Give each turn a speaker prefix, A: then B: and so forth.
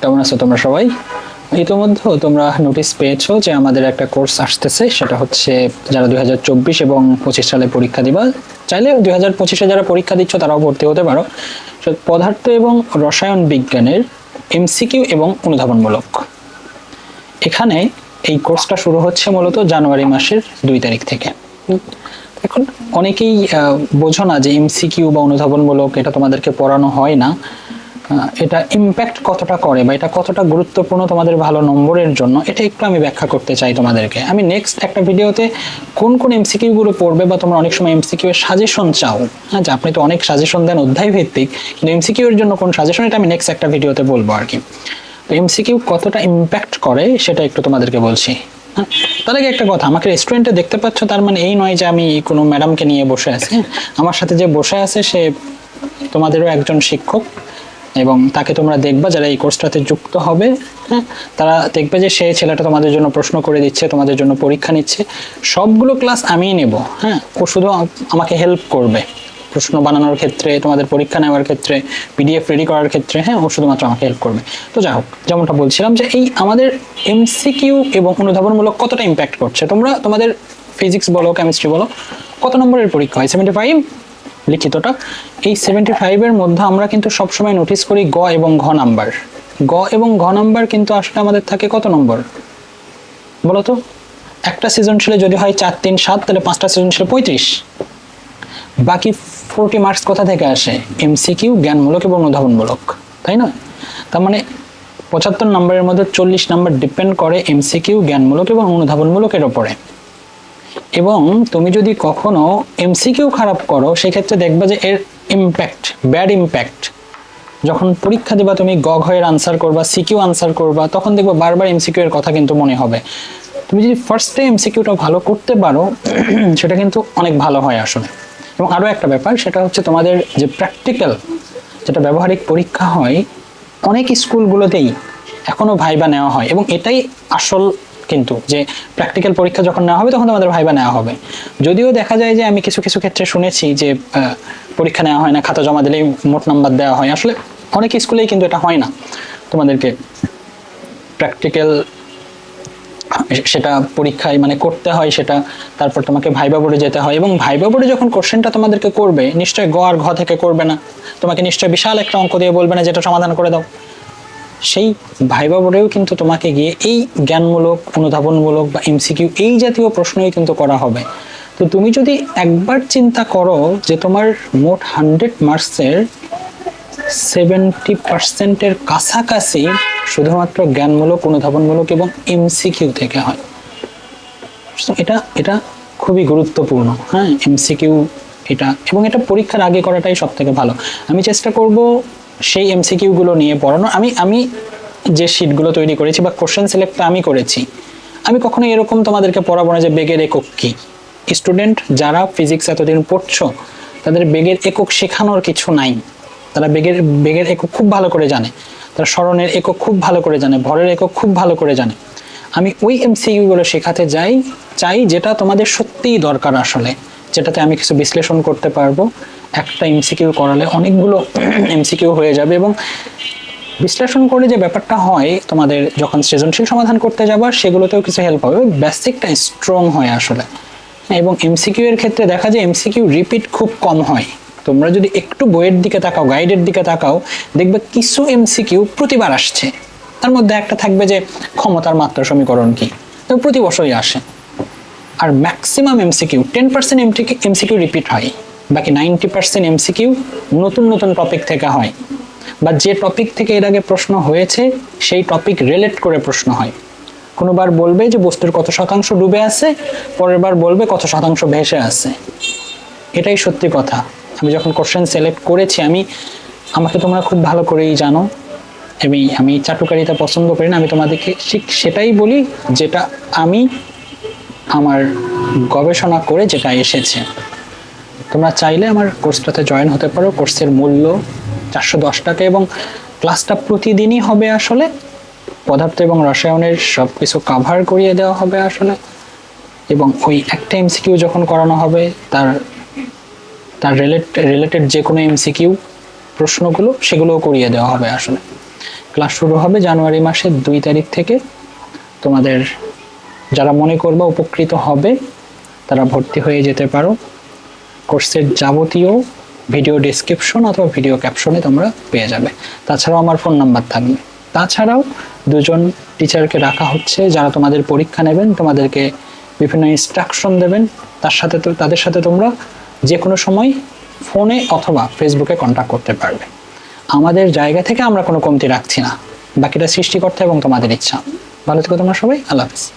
A: কেমন আছো তোমরা সবাই? ইতিমধ্যে তোমরা নোটিশ পেয়েছ যে আমাদের একটা কোর্স আসতেছে, সেটা হচ্ছে যারা দুই হাজার চব্বিশ এবং পঁচিশ সালে পরীক্ষা দিবা, চাইলে দুই হাজার পঁচিশে যারা পরীক্ষা দিচ্ছ তারাও ভর্তি হতে পারো। পদার্থ এবং রসায়ন বিজ্ঞানের এমসিকিউ এবং অনুধাবনমূলক। এখানে এই কোর্সটা শুরু হচ্ছে মূলত জানুয়ারি মাসের দুই তারিখ থেকে। এখন অনেকেই বোঝো না যে এমসিকিউ বা অনুধাবনমূলক এটা তোমাদেরকে পড়ানো হয় না। এটা ইম্প্যাক্ট কতটা করে বা এটা কতটা গুরুত্বপূর্ণ তোমাদের ভালো নম্বরের জন্য, এটা একটু আমি ব্যাখ্যা করতে চাই তোমাদেরকে। আমি নেক্সট একটা ভিডিওতে কোন কোন এমসিকিউগুলো পড়বে বা তোমরা অনেক সময় এমসিকিউ এর সাজেশন চাও। হ্যাঁ যে আপনি তো অনেক সাজেশন দেন অধ্যায় ভিত্তিক, কিন্তু এমসিকিউ এর জন্য কোন সাজেশন এটা আমি নেক্সট একটা ভিডিওতে বলব আর কি। তো এমসিকিউ কতটা ইম্প্যাক্ট করে, সেটা একটু তোমাদেরকে বলছি। হ্যাঁ তার আগে একটা কথা, আমাকে রেস্টুরেন্টে দেখতে পাচ্ছ, তার মানে এই নয় যে আমি কোনো ম্যাডামকে নিয়ে বসে আছি। হ্যাঁ? আমার সাথে যে বসে আছে, সে তোমাদেরও একজন শিক্ষক। এবং তাকে তোমরা দেখবা যারা এই কোর্সটাতে যুক্ত হবে হ্যাঁ? তারা দেখবে যে সেই ছেলেটা তোমাদের জন্য প্রশ্ন করে দিচ্ছে, তোমাদের জন্য পরীক্ষা নিচ্ছে। সবগুলো ক্লাস আমিই নেব হ্যাঁ? ও শুধু আমাকে হেল্প করবে প্রশ্ন বানানোর ক্ষেত্রে, তোমাদের পরীক্ষা নেওয়ার ক্ষেত্রে পিডিএফ রেডি করার ক্ষেত্রে হ্যাঁ? ও শুধুমাত্র আমাকে হেল্প করবে। তো যাই হোক, যেমনটা বলছিলাম যে এই আমাদের এমসিকিউ এবং অনুধাবনমূলক কতটা ইম্প্যাক্ট করছে, তোমরা তোমাদের ফিজিক্স বলো কেমিস্ট্রি বলো, কত নম্বরের পরীক্ষা হয়? সেভেন্টি ফাইভ লিখিতটা এই সেভেন্টি ফাইভের মধ্যে আমরা কিন্তু সবসময় নোটিস করি গ এবং ঘ নাম্বার গ এবং ঘ নাম্বার কিন্তু আসলে আমাদের থাকে কত নম্বর? বলো তো একটা সৃজনশীলে যদি হয় চার, তিন, সাত, তাহলে পাঁচটা সৃজনশীলে পঁয়ত্রিশ। বাকি ফোরটি মার্কস কোথা থেকে আসে? এমসিকিউ জ্ঞানমূলক এবং অনুধাবনমূলক। তাই না? তার মানে পঁচাত্তর নম্বরের মধ্যে চল্লিশ নম্বর ডিপেন্ড করে এমসিকিউ জ্ঞানমূলক এবং অনুধাবনমূলকের ওপরে। এবং তুমি যদি কখনো এমসিকিউ খারাপ করো, সেক্ষেত্রে দেখবে যে এর ইম্প্যাক্ট ব্যাড ইম্প্যাক্ট যখন পরীক্ষা দেবা, তুমি গ ঘয়ের আনসার করবা সিকিউ আনসার করবা, তখন দেখবে বারবার এমসিকিউ এর কথা কিন্তু মনে হবে। তুমি যদি ফার্স্টে এমসিকিউটা ভালো করতে পারো, সেটা কিন্তু অনেক ভালো হয় আসলে। এবং আরও একটা ব্যাপার, সেটা হচ্ছে তোমাদের যে প্র্যাকটিক্যাল যেটা ব্যবহারিক পরীক্ষা হয়, অনেক স্কুলগুলোতেই এখনও ভাইবা নেওয়া হয়। এবং এটাই আসল কিন্তু যে প্র্যাকটিক্যাল পরীক্ষা যখন নেওয়া হবে, তখন তোমাদের ভাইবা নেওয়া হবে। যদিও দেখা যায় যে আমি কিছু কিছু ক্ষেত্রে শুনেছি যে পরীক্ষা নেওয়া হয় না, খাতা জমা দিলেই মোট নাম্বার দেওয়া হয়। আসলে অনেক স্কুলেই কিন্তু এটা হয় না। তোমাদেরকে প্র্যাকটিক্যাল সেটা পরীক্ষায় মানে করতে হয়, সেটা তারপর তোমাকে ভাইবা বোর্ডে যেতে হয় এবং ভাইবা বোর্ডে যখন কোশ্চেনটা তোমাদেরকে করবে নিশ্চয়ই গ আর ঘ থেকে করবে না। তোমাকে নিশ্চয়ই বিশাল একটা অঙ্ক দিয়ে বলবে না, যেটা সমাধান করে দাও। সেই ভাইবা বোর্ডেও কিন্তু তোমাকে গিয়ে এই জ্ঞানমূলক অনুধাবনমূলক বা এমসিকিউ এই জাতীয় প্রশ্নই কিন্তু করা হবে। তো তুমি যদি একবার চিন্তা করো যে তোমার মোট হান্ড্রেড মার্কসের সেভেন্টি পার্সেন্টের কাছাকাছি শুধুমাত্র জ্ঞানমূলক অনুধাবনমূলক এবং এমসিকিউ থেকে হয়। এটা এটা খুবই গুরুত্বপূর্ণ। হ্যাঁ এমসিকিউ এটা, এবং এটা পরীক্ষার আগে করাটাই সব থেকে ভালো। আমি চেষ্টা করব সেই এমসিকিউগুলো নিয়ে পড়ানো। আমি আমি যে শিটগুলো তৈরি করেছি বা কোশ্চেন সিলেক্টটা আমি করেছি, আমি কখনো এরকম তোমাদেরকে পড়াবো না যে বেগের একক কি। স্টুডেন্ট যারা ফিজিক্স এতদিন পড়ছো, তাদের বেগের একক শেখানোর কিছু নাই। তারা বেগের বেগের একক খুব ভালো করে জানে। তারা স্মরণের একক খুব ভালো করে জানে, ভরের একক খুব ভালো করে জানে। আমি ওই এমসিকিউগুলো শেখাতে যাই, চাই যেটা তোমাদের সত্যিই দরকার আসলে। যেটাতে আমি কিছু বিশ্লেষণ করতে পারব। একটা এমসিকিউ করালে অনেকগুলো এমসিকিউ হয়ে যাবে এবং বিশ্লেষণ করে যে ব্যাপারটা হয়, তোমাদের যখন সৃজনশীল সমাধান করতে যাবার সেগুলোতেও কিছু হেল্প হবে। বেসিকটা স্ট্রং হয় আসলে। এবং এমসিকিউ এর ক্ষেত্রে দেখা যায় এমসিকিউ রিপিট খুব কম হয়। তোমরা যদি একটু বইয়ের দিকে তাকাও গাইডের দিকে তাকাও, দেখবে কিছু এমসিকিউ প্রতিবার আসছে। তার মধ্যে একটা থাকবে যে ক্ষমতার মাত্রা সমীকরণ কি? তো প্রতি বছরই আসে। আর maximum MCQ ten percent MCQ repeat হয়। বাকি নাইনটি পার্সেন্ট এমসিকিউ নতুন নতুন টপিক থেকে হয়। বা যে টপিক থেকে এর আগে প্রশ্ন হয়েছে, সেই টপিক রিলেট করে প্রশ্ন হয়। কোনোবার বলবে যে বস্তুর কত শতাংশ ডুবে আছে পরের বার বলবে কত শতাংশ ভেসে আছে। এটাই সত্যি কথা। আমি যখন কোশ্চেন সিলেক্ট করেছি, আমি, আমাকে তোমরা খুব ভালো করেই জানো। এবং আমি চাটুকারিতা পছন্দ করি না, আমি তোমাদেরকে ঠিক সেটাই বলি, যেটা আমি আমার গবেষণা করে যেটা এসেছে। তোমরা চাইলে আমার কোর্সটাতে জয়েন হতে পারো। কোর্সের মূল্য চারশো দশ টাকা এবং ক্লাসটা প্রতিদিনই হবে আসলে। পদার্থ এবং রসায়নের সব কিছু কাভার করিয়ে দেওয়া হবে আসলে। এবং ওই একটা এমসিকিউ যখন করানো হবে, তার তার রিলেট রিলেটেড যে কোনো এমসিকিউ প্রশ্নগুলো সেগুলোও করিয়ে দেওয়া হবে আসলে। ক্লাস শুরু হবে জানুয়ারি মাসের দুই তারিখ থেকে। তোমাদের যারা মনে করবে উপকৃত হবে, তারা ভর্তি হয়ে যেতে পারো। কোর্সের যাবতীয় ভিডিও ডেসক্রিপশন অথবা ভিডিও ক্যাপশনে তোমরা পেয়ে যাবে। তাছাড়াও আমার ফোন নাম্বার থাকবে। তাছাড়াও দুজন টিচারকে রাখা হচ্ছে, যারা তোমাদের পরীক্ষা নেবেন, তোমাদেরকে বিভিন্ন ইনস্ট্রাকশন দেবেন। তার সাথে তো, তাদের সাথে তোমরা যে কোনো সময় ফোনে অথবা ফেসবুকে কন্ট্যাক্ট করতে পারবে। আমাদের জায়গা থেকে আমরা কোনো কমতি রাখছি না। বাকিটা সৃষ্টিকর্তা এবং তোমাদের ইচ্ছা। ভালো থেকো তোমরা সবাই। আল্লাহ হাফিজ।